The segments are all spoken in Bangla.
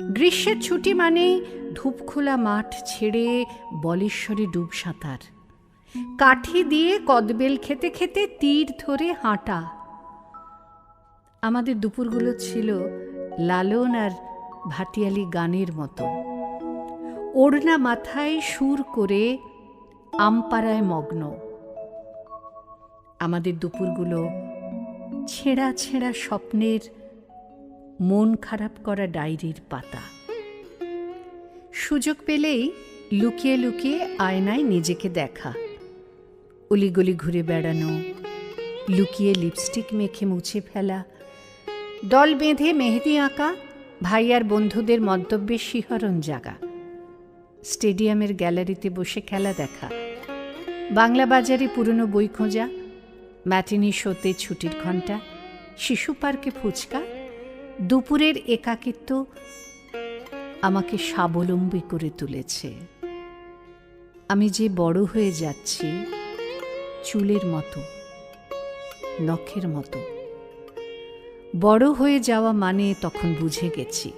গ্রীষ্মের ছুটি মানেই ধূপখোলা মাঠ ছেড়ে বলেশ্বরে ডুব সাঁতার। কাঠি দিয়ে কদবেল খেতে খেতে তীর ধরে হাঁটা। আমাদের দুপুরগুলো ছিল লালন আর ভাটিয়ালি গানের মতো। ওড়না মাথায় সুর করে আমপাড়ায় মগ্ন। আমাদের দুপুরগুলো ছেঁড়া ছেঁড়া স্বপ্নের মন খারাপ করা ডায়েরির পাতা। সুযোগ পেলেই লুকিয়ে লুকিয়ে আয়নায় নিজেকে দেখা। অলিগলি ঘুরে বেড়ানো, লুকিয়ে লিপস্টিক মেখে মুছে ফেলা, দল বেঁধে মেহেদি আঁকা, ভাই আর বন্ধুদের মন্তব্যের শিহরণ জাগা। স্টেডিয়ামের গ্যালারিতে বসে খেলা দেখা। বাংলা বাজারে পুরনো বই খোঁজা, ম্যাটিনি শোতে ছুটির ঘণ্টা, শিশু পার্কে ফুচকা দুপুরের একাকিত্ব আমাকে স্বাবলম্বী করে তুলেছে। আমি যে বড় হয়ে যাচ্ছি, চুলের মতো, নখের মতো। বড় হয়ে যাওয়া মানে তখন বুঝে গেছি,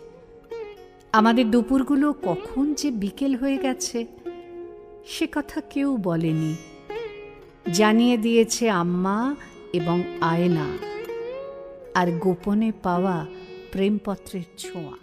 আমাদের দুপুরগুলো কখন যে বিকেল হয়ে গেছে, সে কথা কেউ বলেনি। জানিয়ে দিয়েছে আম্মা এবং আয়না, আর গোপনে পাওয়া প্রেমপত্রের ছোঁয়া